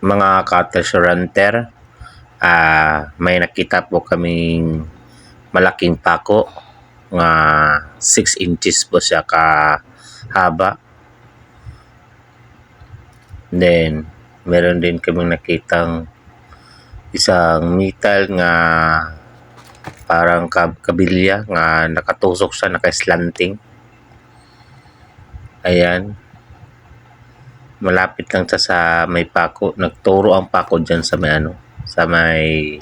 mga ka-treasuranter, ah may nakita po kaming malaking pako nga 6 inches po siya ka haba. Then, meron din kaming nakitang isang metal nga parang kab kabilya nga nakatusok siya, naka-slanting. Ayan. Malapit lang siya sa may pako. Nagturo ang pako dyan sa may ano, sa may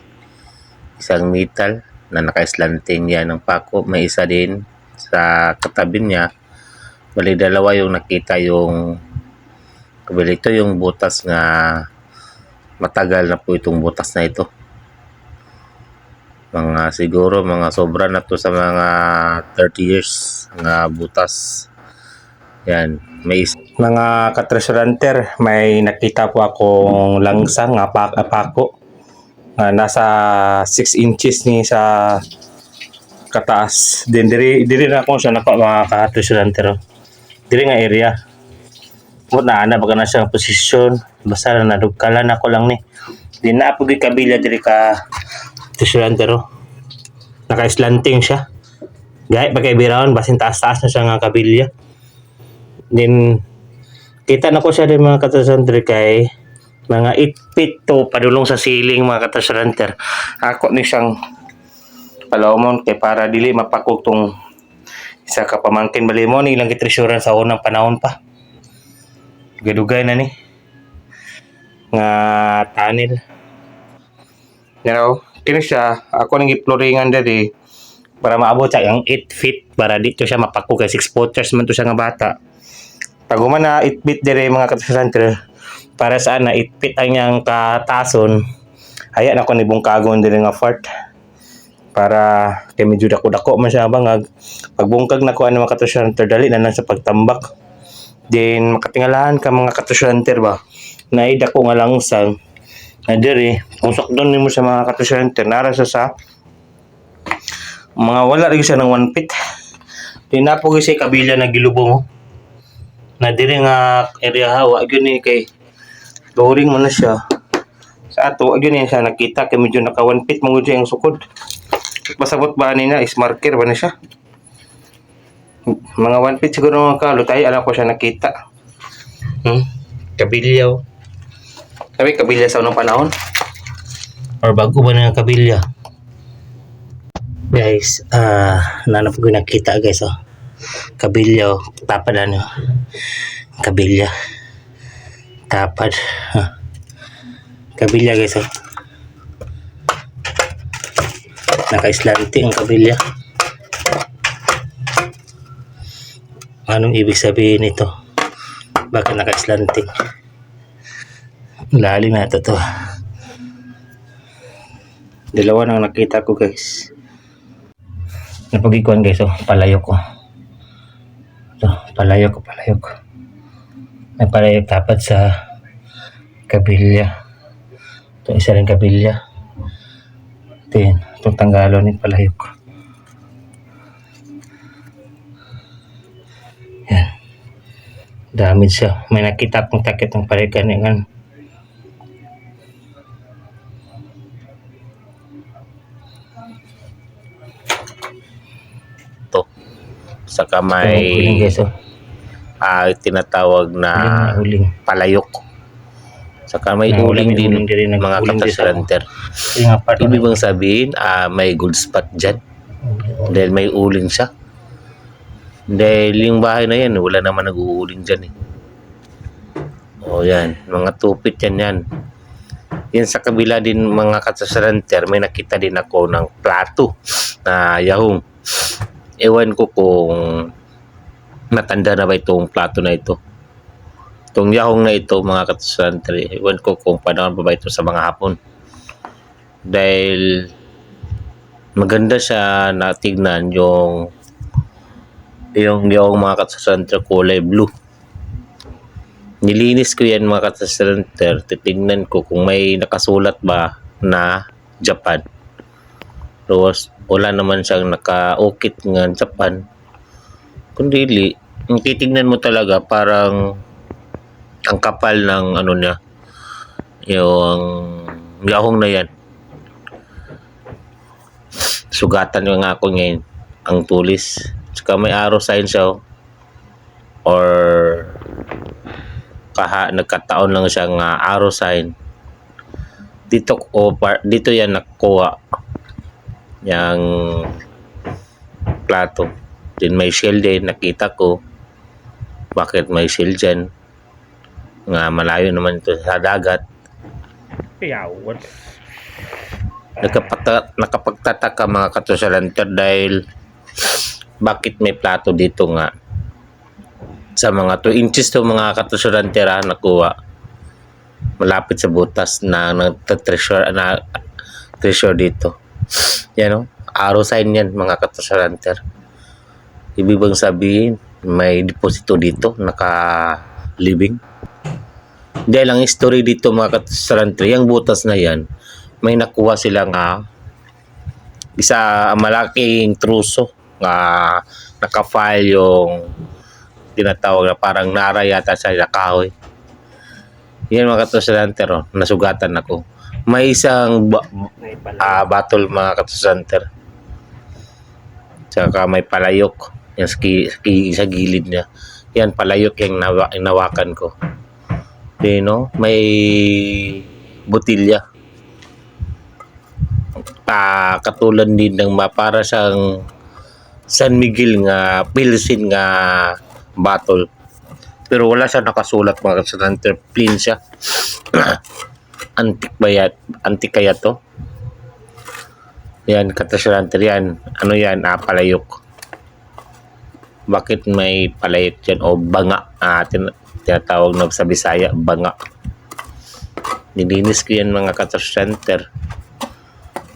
isang metal na naka-slanting yan ang pako. May isa din sa katabi niya. Bali dalawa yung nakita yung kabili ito yung butas nga matagal na po itong butas na ito. Mga siguro mga sobra na to sa mga 30 years nga butas. Yan, may mga katresuranter, may nakita po akong langsang nga pa- pako. nga nasa 6 inches ni sa kataas. Din diri diri na ako sa nako mga katresuranter. Diri nga area. Mo na ana baga na siya posisyon. Basta na nadugkalan ako lang ni. Di na po gi kabila diri ka tresuranter. Naka-slanting siya. Gaya pa kay Biraon, basin taas-taas na siya nga kabilya. Then, kita na ko siya din mga katasanter kay mga 8 feet to padulong sa ceiling mga katasanter. Ako ni siyang palawmon kay para dili mapakog tong isa ka pamangkin bali mo ni ilang gitresuran sa unang panahon pa. Gadugay na ni. Nga tanil. You know, kini siya, ako nang giploringan diri para maabot siya ang 8 feet para dito siya mapako kay 6 footers man to siya nga bata. Pag human na 8 feet dire mga katasanter, para saan na 8 feet ang niyang katason, haya na ko ni bungkagon dire nga fort para kay medyo dako-dako man siya bangag. Pagbungkag na ko ano mga katasanter, dali na lang sa pagtambak. Then makatingalahan ka mga katasanter ba, na dako nga langsang na dire, kung sakdon nimo sa mga katasanter, nara siya sa mga wala rin siya ng 1 feet. Di na po siya kabila na gilubong oh. Na diri nga area hawa gyud ni kay flooring man na siya. Sa ato gyud ni siya nakita kay medyo naka 1 feet mo gyud ang sukod. Pasabot ba ni na is marker ba na siya? Mga 1 feet siguro mga kalutay alam ko siya nakita. Hmm? Kabilya oh. Sabi kabilya sa unang panahon? Or bago ba na kabilya? guys ah nanap ko nakita guys oh kabilya oh tapad ano? Kabilya. Tapad. Kabilya guys oh. Naka-slanting ang kabilya. Anong ibig sabihin nito? Bakit naka-slanting lalim na ito to. Dalawa nang nakita ko guys. Napagikuan guys oh. Palayok ko ito palayok ko palayok. May palayok tapat sa kabilya. Ito isa rin kabilya. Ito yun itong tanggalon ni palayok. Yan. Damage siya. May nakita akong takit ng palikan yan to saka Huling may oh. ah, tinatawag na Huling, huling. palayok. Saka may Na uling uling, din uling din mga uling sa- part ibig bang sabihin ah, may good spot dyan? Dahil may uling siya? Dahil yung bahay na yan wala naman nag-uuling dyan eh. O yan. Mga tupit yan yan. Yan sa kabila din mga katasranter may nakita din ako ng plato na yahong ewan ko kung natanda na ba itong plato na ito. Itong yahong na ito mga katasranter ewan ko kung panahon pa ba ito sa mga hapon. Dahil maganda siya na tignan yung yung yung mga katasranter kulay blue. Nilinis ko yan mga katasranter titignan ko kung may nakasulat ba na Japan tapos wala naman siyang nakaukit nga Japan kundi yung titignan mo talaga parang ang kapal ng ano niya Yung gahong na yan. Sugatan yung ako ngayon. Ang tulis. Tsaka may arrow sign siya. oh. Or kaha nagkataon lang siya nga arrow sign. Dito o par, dito yan nakuha yang plato. Din may shell din nakita ko. Bakit may shell dyan? Nga malayo naman ito sa dagat. Yawan. Nakapagta, nakapagtataka mga katusalanter dahil bakit may plato dito nga sa mga 2 inches to mga katusalanter ah, nakuha malapit sa butas na nagta-treasure na treasure dito yan o arrow sign yan mga katusalanter ibig bang sabihin may deposito dito naka living dahil ang history dito mga katusalanter yung butas na yan may nakuha sila nga isa malaking truso nga nakafile yung tinatawag na parang nara yata sa kahoy. Yan mga katusanter, oh, nasugatan ako. May isang ba- ah, battle mga katusanter. Tsaka may palayok yung ski, ski, sa gilid niya. Yan palayok yung nawa, ko. Di, no? May butilya. Ah, katulad din ng ma- para siyang San Miguel nga Pilsin nga battle. Pero wala siya nakasulat mga katusanter. Plain siya. antik ba yan? Antik kaya to? Yan, katasyonanter yan. Ano yan? Ah, palayok. Bakit may palayok dyan? O banga. Ah, tin- tinatawag na sa Bisaya, banga. Nilinis ko yan mga katasyonanter.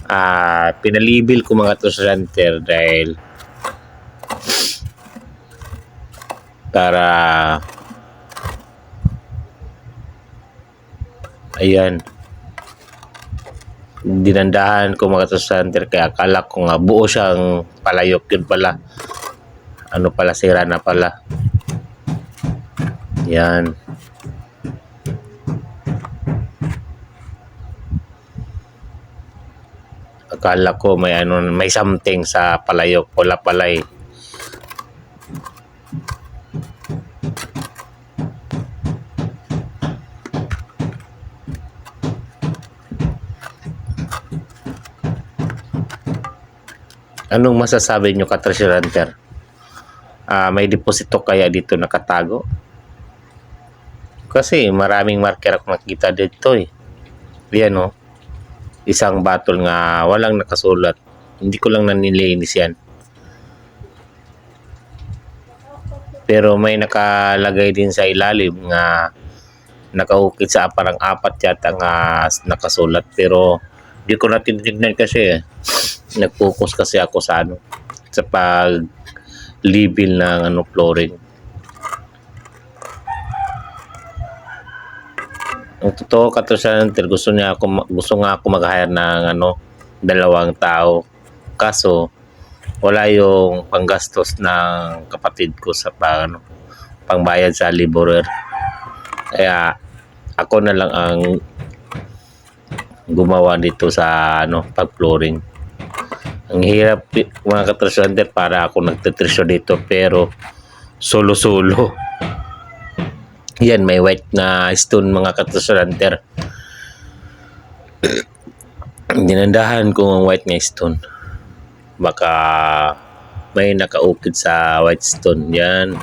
Ah, pinalibil ko mga katasyonanter dahil para ayan dinandahan ko mga center kaya akala ko nga buo siyang palayok yun pala. Ano pala sira na pala. Yan. Akala ko may ano may something sa palayok. Wala pala eh Anong masasabi nyo ka treasure hunter? Ah, may deposito kaya dito nakatago? Kasi maraming marker ako nakita dito eh. Yan oh. Isang battle nga walang nakasulat. Hindi ko lang nanilinis yan. Pero may nakalagay din sa ilalim nga nakaukit sa parang apat yata nga nakasulat. Pero di ko na tinitignan kasi eh nag-focus kasi ako sa ano sa pag libil ng ano flooring. Ang totoo kato sa hunter, gusto niya ako gusto nga ako mag-hire ng ano dalawang tao. Kaso wala yung panggastos ng kapatid ko sa pang ano, pangbayad sa laborer. Kaya ako na lang ang gumawa dito sa ano pag flooring. Ang hirap mga katrasyander para ako nagtatresyo dito pero solo-solo. Yan, may white na stone mga katrasyander. Dinandahan ko ang white na stone. Baka may nakaukit sa white stone. Yan.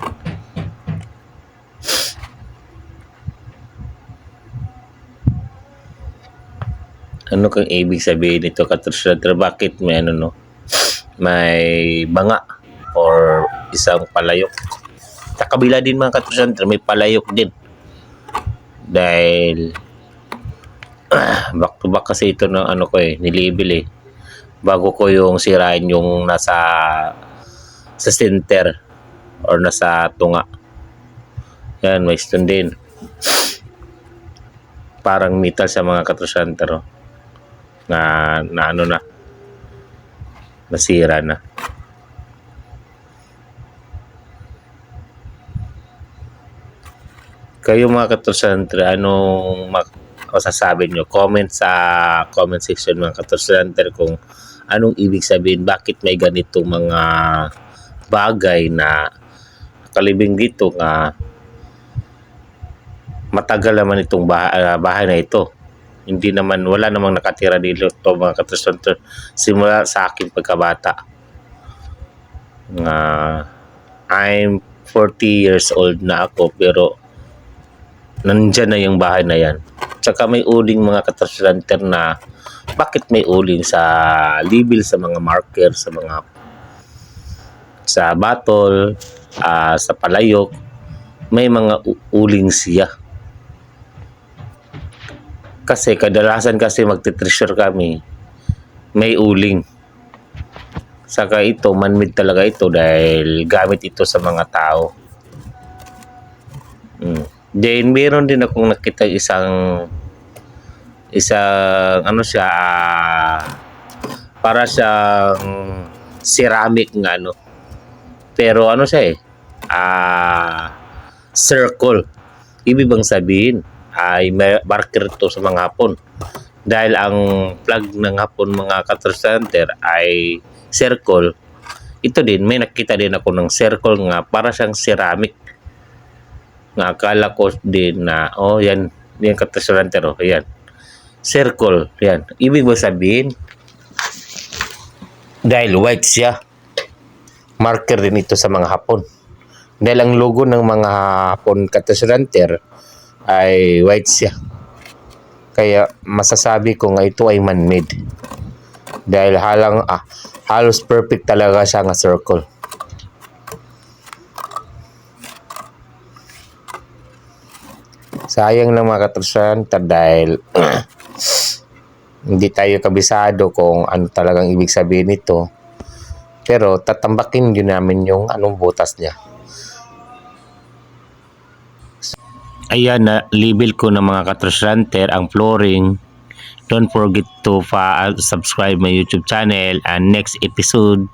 Ano kang ibig sabihin nito katrasyander? Bakit may ano no? may banga or isang palayok. Sa kabila din mga katrusyanter, may palayok din. Dahil back to back kasi ito ng ano ko eh, nilibel eh. Bago ko yung sirain yung nasa sa center or nasa tunga. Yan, may stone din. Parang metal sa mga katrusyanter oh. Na, na ano na nasira na. Kayo mga katosantre, anong masasabi nyo. Comment sa comment section mga katrasyanter kung anong ibig sabihin, bakit may ganitong mga bagay na kalibing dito nga matagal naman itong bahay, ah, bahay na ito. Hindi naman, wala namang nakatira dito to mga katrasyanter simula sa aking pagkabata. Nga, I'm 40 years old na ako pero nandyan na yung bahay na yan. Tsaka may uling mga katrasyanter na bakit may uling sa libil sa mga marker, sa mga sa batol, ah, sa palayok, may mga uling siya. Kasi kadalasan kasi magtitreasure kami, may uling. Saka ito, manmade talaga ito dahil gamit ito sa mga tao. Mm. Then, meron din akong nakita isang isang ano siya para siyang ceramic nga ano pero ano siya eh ah circle ibig bang sabihin ay may marker to sa mga hapon dahil ang plug ng hapon mga katrasenter ay circle ito din may nakita din ako ng circle nga para siyang ceramic nga akala ko din na oh yan yan katrasenter oh yan circle. Yan. Ibig ba sabihin, dahil white siya, marker din ito sa mga hapon. Dahil ang logo ng mga hapon katasranter ay white siya. Kaya masasabi ko nga ito ay man-made. Dahil halang, ah, halos perfect talaga siya nga circle. Sayang lang mga katrasranter dahil hindi tayo kabisado kung ano talagang ibig sabihin nito. Pero tatambakin yun namin yung anong butas niya. Ayan na label ko ng mga katrasranter ang flooring. Don't forget to subscribe my YouTube channel and next episode